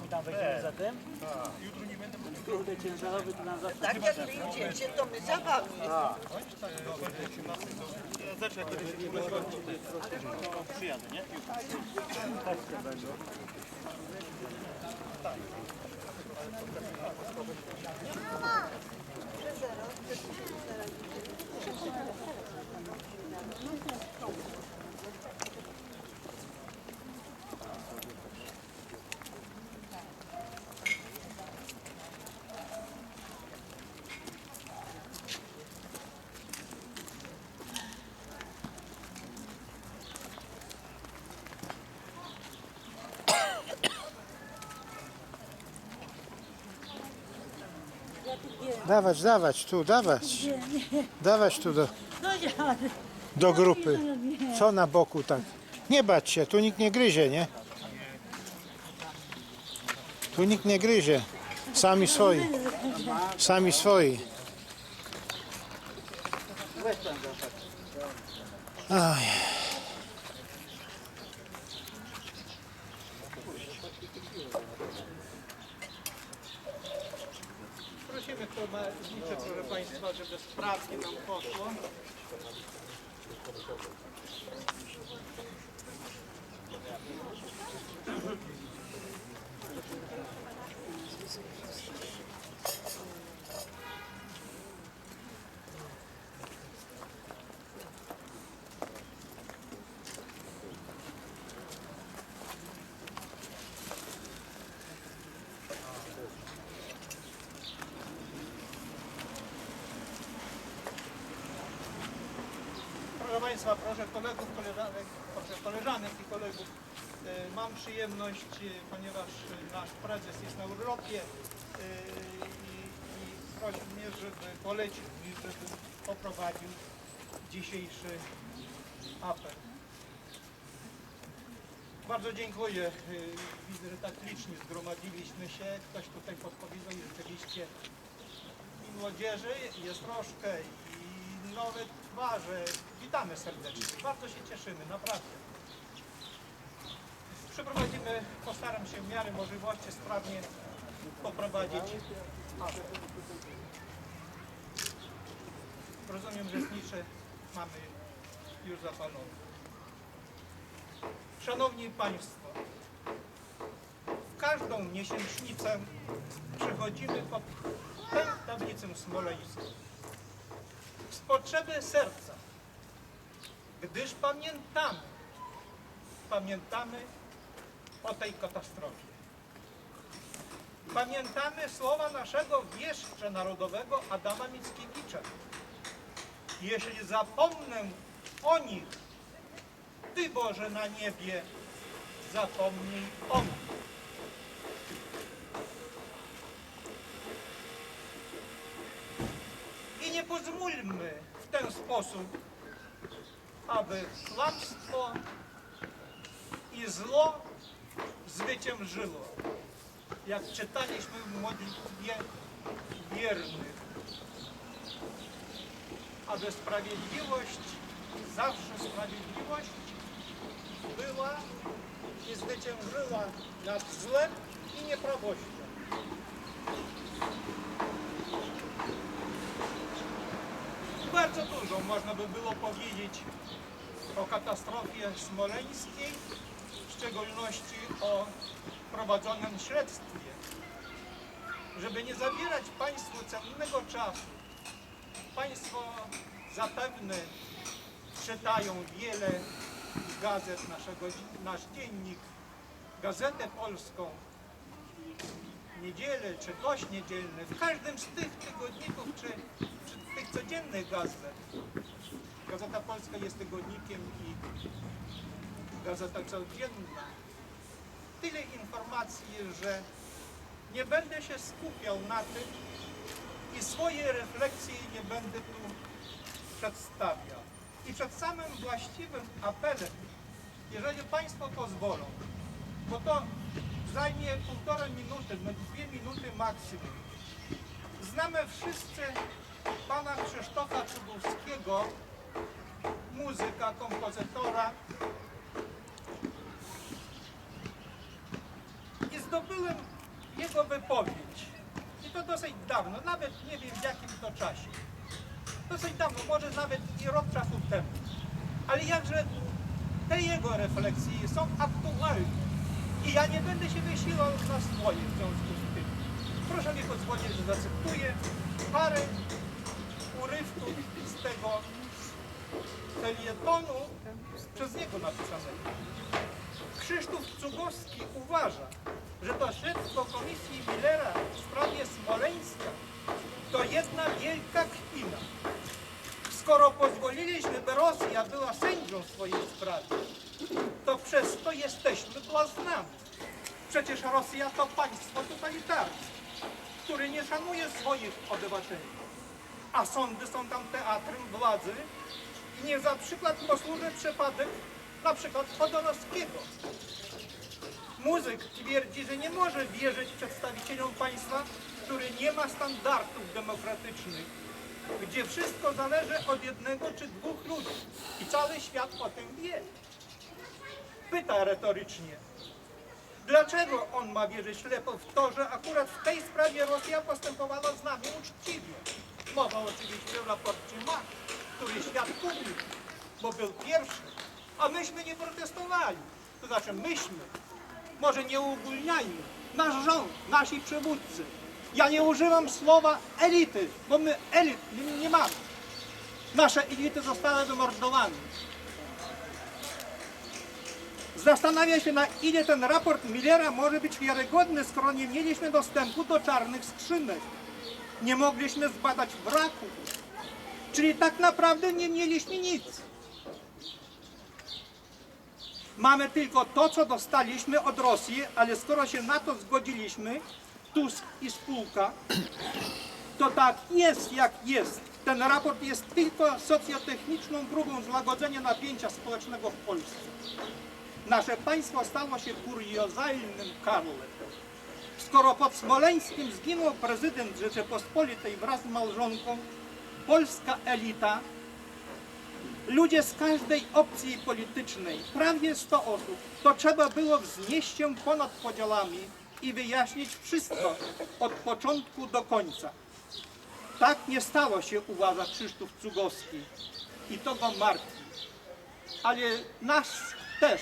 tam weźmiemy za tym? Kurde, ciężarowy to nam zawsze Tak jak wy idziecie, to my za wami. przyjadę, nie? Dawać, dawać, tu, dawać. Dawać tu do, No do grupy. Co na boku tak? Nie bać się, tu nikt nie gryzie, nie? Tu nikt nie gryzie. Sami swoi. Sami swoi. Aj. Prosimy komornicze, proszę Państwa, żeby sprawnie nam poszło. Państwa, proszę kolegów, koleżanek, proszę koleżanek i kolegów. e, Mam przyjemność, e, ponieważ e, nasz prezes jest na urlopie i, i prosił mnie, żeby polecił mi, żebym poprowadził dzisiejszy apel. Bardzo dziękuję. Widzę, że tak licznie zgromadziliśmy się. Ktoś tutaj podpowiedział rzeczywiście i młodzieży jest troszkę i nowe Witamy serdecznie. Bardzo się cieszymy, naprawdę. Przeprowadzimy, postaram się w miarę możliwości sprawnie poprowadzić. Rozumiem, że znicze mamy już zapalone. Szanowni Państwo, w każdą miesięcznicę przechodzimy tę tablicę smoleńską z potrzeby serca, gdyż pamiętamy, pamiętamy o tej katastrofie. Pamiętamy słowa naszego wieszcza narodowego Adama Mickiewicza. Jeśli zapomnę o nich, Ty Boże na niebie, zapomnij o mnie. I nie pozwólmy w ten sposób, aby kłamstwo i zło zwyciężyło. Jak czytaliśmy w modlitwie wiernych, aby sprawiedliwość, zawsze sprawiedliwość była i zwyciężyła nad złem i nieprawością. Bardzo dużo. Można by było powiedzieć o katastrofie smoleńskiej, w szczególności o prowadzonym śledztwie. Żeby nie zabierać Państwu cennego czasu, Państwo zapewne czytają wiele gazet naszego, nasz dziennik, Gazetę Polską, niedzielę czy gość niedzielny, w każdym z tych tygodników czy, czy tych codziennych gazet. Gazeta Polska jest tygodnikiem i Gazeta Codzienna. Tyle informacji, że nie będę się skupiał na tym i swoje refleksje nie będę tu przedstawiał. I przed samym właściwym apelem, jeżeli Państwo pozwolą, bo to zajmie półtorej minuty, no dwie minuty maksimum. Znamy wszyscy pana Krzysztofa Czubowskiego, muzyka, kompozytora. I zdobyłem jego wypowiedź, i to dosyć dawno, nawet nie wiem w jakim to czasie, dosyć dawno, może nawet i rok czasu temu, ale jakże te jego refleksje są aktualne i ja nie będę się wysilał na swoje w związku z tym. Proszę mi pozwolić, że zacytuję parę urywków z tego felietonu przez niego napisanego. Krzysztof Cugowski uważa, że to śledztwo Komisji Millera w sprawie Smoleńska to jedna wielka kpina. Skoro pozwoliliśmy, by Rosja była sędzią swojej sprawie, to przez to jesteśmy błaznami. Przecież Rosja to państwo totalitarne, które nie szanuje swoich obywateli, a sądy są tam teatrem władzy i nie za przykład posłuży przypadek na przykład Chodorowskiego. Muzyk twierdzi, że nie może wierzyć przedstawicielom państwa, który nie ma standardów demokratycznych, gdzie wszystko zależy od jednego czy dwóch ludzi i cały świat o tym wie. Pyta retorycznie, dlaczego on ma wierzyć ślepo w to, że akurat w tej sprawie Rosja postępowała z nami uczciwie? Mowa oczywiście o raporcie MAK, który świat kupił, bo był pierwszy, a myśmy nie protestowali. To znaczy myśmy, może nie uogólniajmy, nasz rząd, nasi przywódcy. Ja nie używam słowa elity, bo my elit nie, nie mamy. Nasze elity zostały wymordowane. Zastanawia się, na ile ten raport Millera może być wiarygodny, skoro nie mieliśmy dostępu do czarnych skrzynek. Nie mogliśmy zbadać wraku. Czyli tak naprawdę nie mieliśmy nic. Mamy tylko to, co dostaliśmy od Rosji, ale skoro się na to zgodziliśmy, Tusk i spółka, to tak jest jak jest. Ten raport jest tylko socjotechniczną próbą złagodzenia napięcia społecznego w Polsce. Nasze państwo stało się kuriozalnym karłem. Skoro pod Smoleńskim zginął prezydent Rzeczypospolitej wraz z małżonką, polska elita, ludzie z każdej opcji politycznej, prawie 100 osób, to trzeba było wznieść się ponad podziałami i wyjaśnić wszystko od początku do końca. Tak nie stało się, uważa Krzysztof Cugowski i to go martwi. Ale nas też.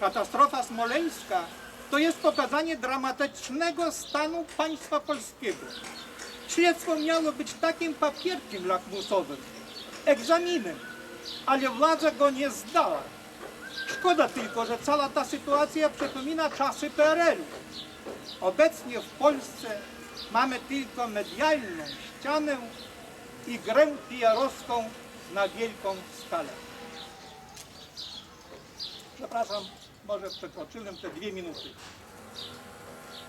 Katastrofa smoleńska to jest pokazanie dramatycznego stanu państwa polskiego. Śledztwo miało być takim papierkiem lakmusowym, egzaminem, ale władza go nie zdała. Szkoda tylko, że cała ta sytuacja przypomina czasy PRL-u. Obecnie w Polsce mamy tylko medialną ścianę i grę PR-owską na wielką skalę. Przepraszam, może przekroczyłem te dwie minuty.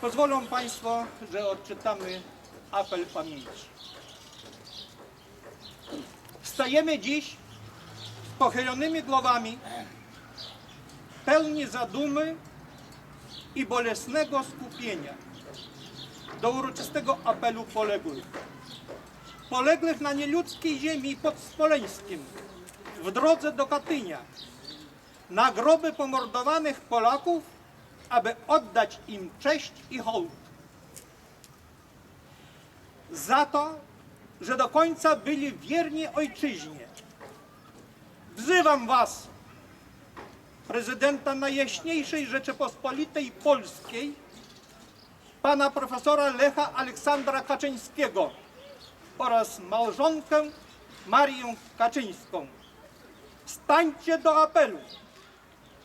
Pozwolą Państwo, że odczytamy apel pamięci. Stajemy dziś z pochylonymi głowami, pełni zadumy i bolesnego skupienia do uroczystego apelu poległych. Poległych na nieludzkiej ziemi pod Smoleńskiem, w drodze do Katynia, na groby pomordowanych Polaków, aby oddać im cześć i hołd. Za to, że do końca byli wierni ojczyźnie. Wzywam Was, prezydenta Najjaśniejszej Rzeczypospolitej Polskiej, pana profesora Lecha Aleksandra Kaczyńskiego oraz małżonkę Marię Kaczyńską. Stańcie do apelu.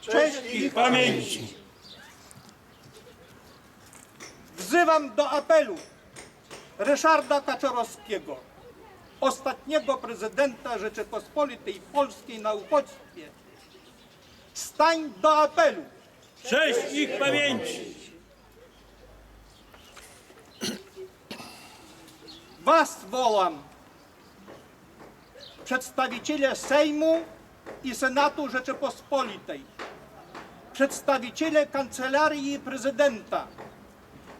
Cześć ich Pamięci. Wzywam do apelu Ryszarda Kaczorowskiego, ostatniego prezydenta Rzeczypospolitej Polskiej na uchodźstwie. Stań do apelu. Cześć ich pamięci. Was wołam, przedstawiciele Sejmu i Senatu Rzeczypospolitej, przedstawiciele Kancelarii Prezydenta,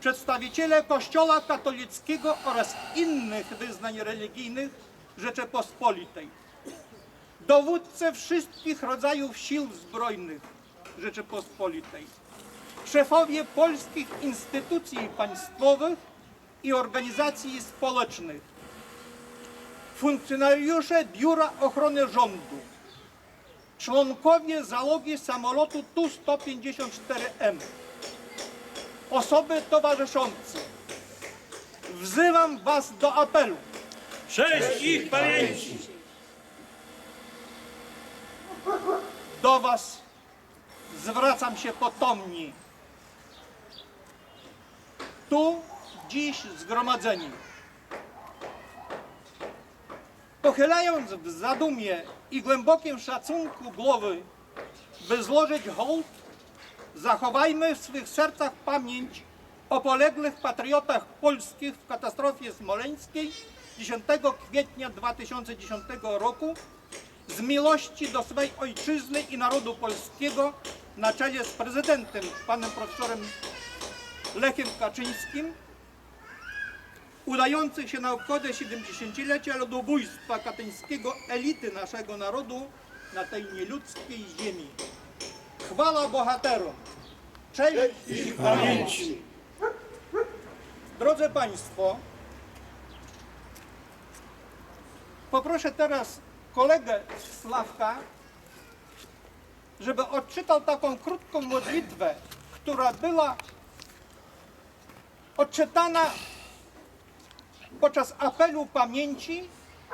przedstawiciele Kościoła katolickiego oraz innych wyznań religijnych Rzeczypospolitej, dowódcy wszystkich rodzajów sił zbrojnych Rzeczypospolitej, szefowie polskich instytucji państwowych i organizacji społecznych, funkcjonariusze Biura Ochrony Rządu, członkowie załogi samolotu Tu-154M, osoby towarzyszące. Wzywam Was do apelu. Cześć ich pamięci! Do Was zwracam się potomni. Tu dziś zgromadzeni. Pochylając w zadumie i głębokim szacunku głowy, by złożyć hołd, zachowajmy w swych sercach pamięć o poległych patriotach polskich w katastrofie smoleńskiej 10 kwietnia 2010 roku z miłości do swej ojczyzny i narodu polskiego na czele z prezydentem, panem profesorem Lechem Kaczyńskim, udających się na obchody 70-lecia ludobójstwa katyńskiego elity naszego narodu na tej nieludzkiej ziemi. Chwała bohaterom! Cześć ich pamięci! Drodzy Państwo, poproszę teraz kolegę Sławka, żeby odczytał taką krótką modlitwę, która była odczytana podczas apelu pamięci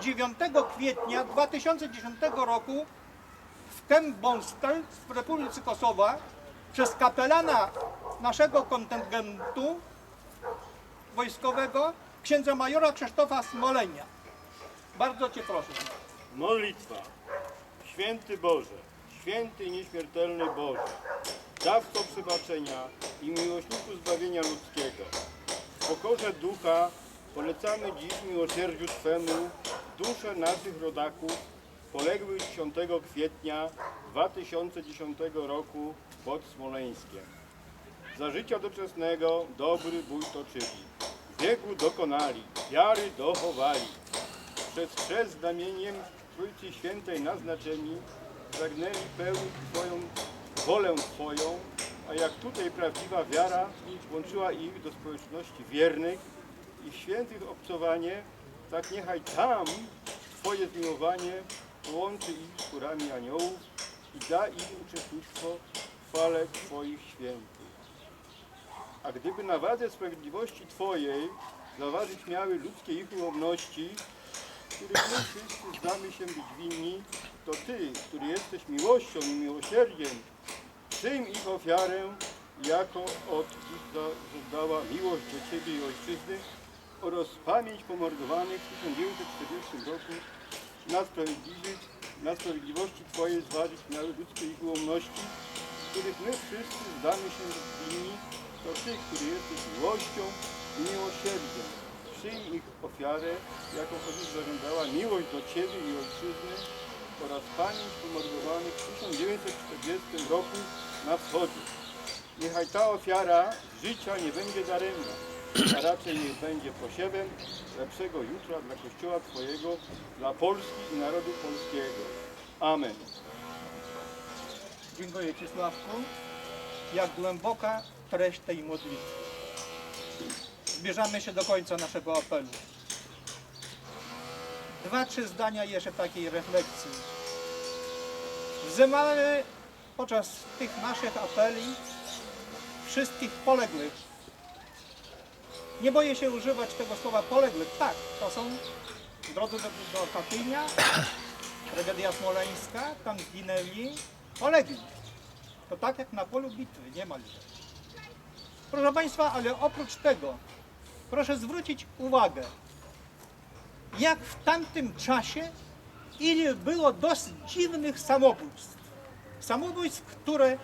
9 kwietnia 2010 roku w Kembonstel w Republice Kosowa przez kapelana naszego kontyngentu wojskowego księdza majora Krzysztofa Smolenia. Bardzo Cię proszę. Modlitwa. Święty Boże, święty i nieśmiertelny Boże, dawco przebaczenia i miłośniku zbawienia ludzkiego. W pokorze ducha polecamy dziś miłosierdziu Twemu dusze naszych rodaków poległych 10 kwietnia 2010 roku pod Smoleńskiem. Za życia doczesnego dobry bój toczyli, biegu dokonali, wiary dochowali. Przez chrzest znamieniem Trójcy Świętej naznaczeni pragnęli pełnić Twoją wolę Twoją, a jak tutaj prawdziwa wiara łączyła ich do społeczności wiernych i świętych obcowanie, tak niechaj tam Twoje zmiłowanie połączy ich z chórami aniołów i da im uczestnictwo w chwale Twoich świętych. A gdyby na wadze sprawiedliwości Twojej zaważyć miały ludzkie ich ułomności, których my wszyscy zdamy się być winni, to Ty, który jesteś miłością i miłosierdziem, przyjm ich ofiarę, jaką od żądała miłość do Ciebie i Ojczyzny oraz pamięć pomordowanych w 1940 roku na, sprawiedliwych, na sprawiedliwości Twojej zważyć miały ludzkie ich ułomności, których my wszyscy zdamy się winni, to Ty, który jesteś miłością i miłosierdziem, przyjmij ich ofiarę, jaką od nich zażądała miłość do Ciebie i Ojczyzny oraz pamięć pomordowanych w 1940 roku na wschodzie. Niechaj ta ofiara życia nie będzie daremna, a raczej niech będzie posiewem lepszego jutra dla Kościoła Twojego, dla Polski i narodu polskiego. Amen. Dziękuję Ci Sławku. Jak głęboka treść tej modlitwy. Zbierzamy się do końca naszego apelu. Dwa, trzy zdania jeszcze takiej refleksji. Wzywamy podczas tych naszych apeli wszystkich poległych. Nie boję się używać tego słowa poległych. Tak, to są w drodze do, do Katynia, tragedia smoleńska, tam zginęli polegli. To tak jak na polu bitwy, niemalże. Proszę Państwa, ale oprócz tego proszę zwrócić uwagę, jak w tamtym czasie ile było dosyć dziwnych samobójstw. Samobójstw, które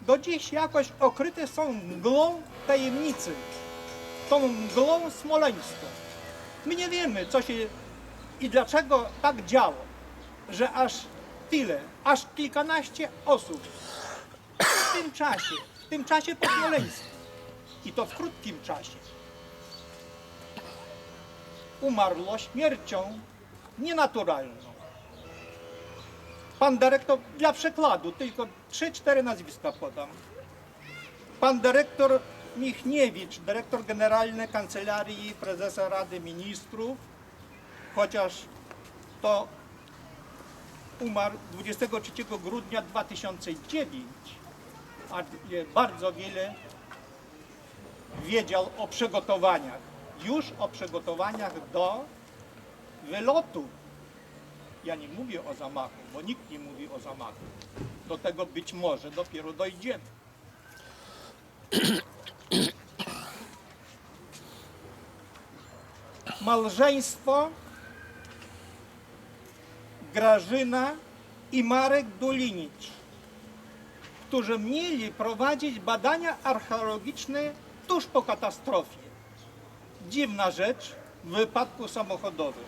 do dziś jakoś okryte są mgłą tajemnicy, tą mgłą smoleńską. My nie wiemy, co się i dlaczego tak działo, że aż tyle, aż kilkanaście osób w tym czasie, w tym czasie pokoleńskim i to w krótkim czasie umarło śmiercią nienaturalną. Pan dyrektor, dla przykładu, tylko trzy, cztery nazwiska podam. Pan dyrektor Michniewicz, dyrektor generalny Kancelarii Prezesa Rady Ministrów, chociaż to umarł 23 grudnia 2009, a bardzo wiele wiedział o przygotowaniach, już o przygotowaniach do wylotu. Ja nie mówię o zamachu, bo nikt nie mówi o zamachu. Do tego być może dopiero dojdziemy. Małżeństwo Grażyna i Marek Dulinicz, którzy mieli prowadzić badania archeologiczne tuż po katastrofie. Dziwna rzecz w wypadku samochodowym.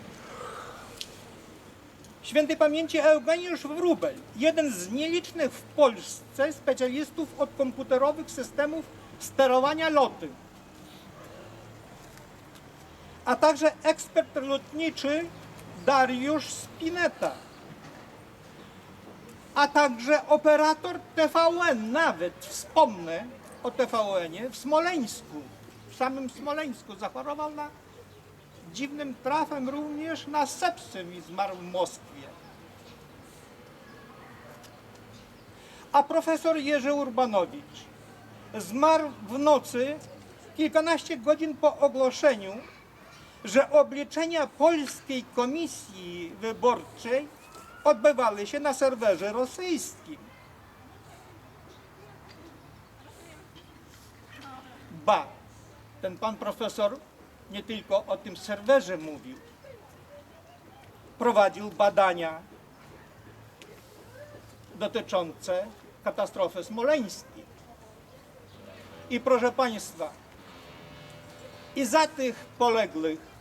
Świętej pamięci Eugeniusz Wróbel, jeden z nielicznych w Polsce specjalistów od komputerowych systemów sterowania loty, a także ekspert lotniczy Dariusz Spinetta, a także operator TVN, nawet wspomnę o TVN-ie w Smoleńsku, w samym Smoleńsku zachorował na dziwnym trafem również na sepsę i zmarł w Moskwie. A profesor Jerzy Urbanowicz zmarł w nocy kilkanaście godzin po ogłoszeniu, że obliczenia Polskiej Komisji Wyborczej odbywały się na serwerze rosyjskim. Ba, ten pan profesor nie tylko o tym serwerze mówił, prowadził badania dotyczące katastrofy smoleńskiej. I proszę Państwa, i za tych poległych,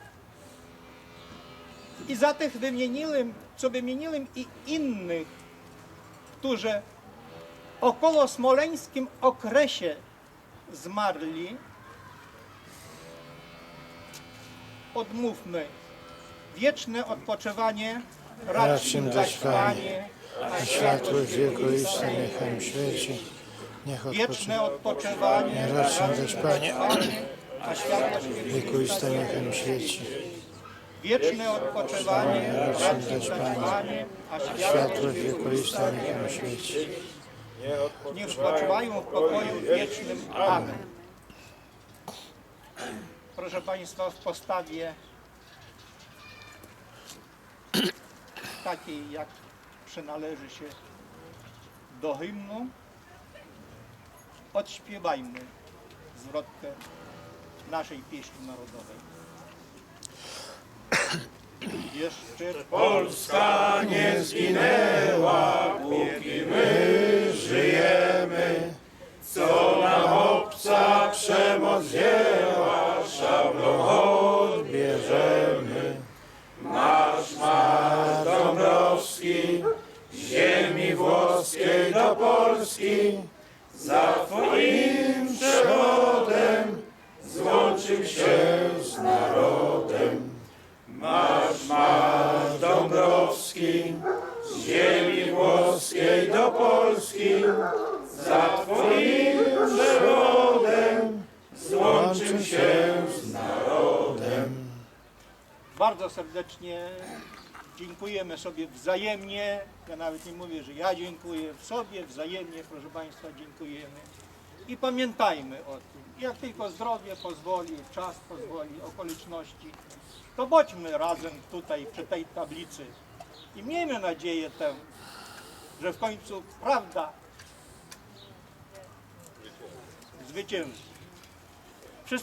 i za tych wymieniłem, co wymieniłem i innych, którzy około smoleńskim okresie zmarli, odmówmy wieczne odpoczywanie im dać Panie, a światłość wiekuista niechaj im świeci. Niech wieczne odpocznie. odpoczywanie im dać, Panie, a światłość wiekuista niechaj im świeci. Wieczne odpoczywanie Racz im racz im dać, dać Panie, a światłość światłość wiekuista niechaj im świeci. niech spoczywają w pokoju wiecznym. Amen. Proszę Państwa, w postawie takiej, jak przynależy się do hymnu, odśpiewajmy zwrotkę naszej pieśni narodowej. Jeszcze Polska nie zginęła, póki my żyjemy. Co nam obca przemoc wzięła, szablą odbierzemy. Marsz, marsz Dąbrowski, ziemi włoskiej do Polski, za twoim przewodem złączył się z narodem. Dąbrowski, z ziemi włoskiej do Polski, za twoim przewodem złączył się z narodem. bardzo serdecznie dziękujemy sobie wzajemnie. Ja nawet nie mówię, że ja dziękuję sobie, wzajemnie, proszę Państwa, dziękujemy. I pamiętajmy o tym. Jak tylko zdrowie pozwoli, czas pozwoli, okoliczności, to bądźmy razem tutaj przy tej tablicy i miejmy nadzieję tę, że w końcu prawda zwycięży.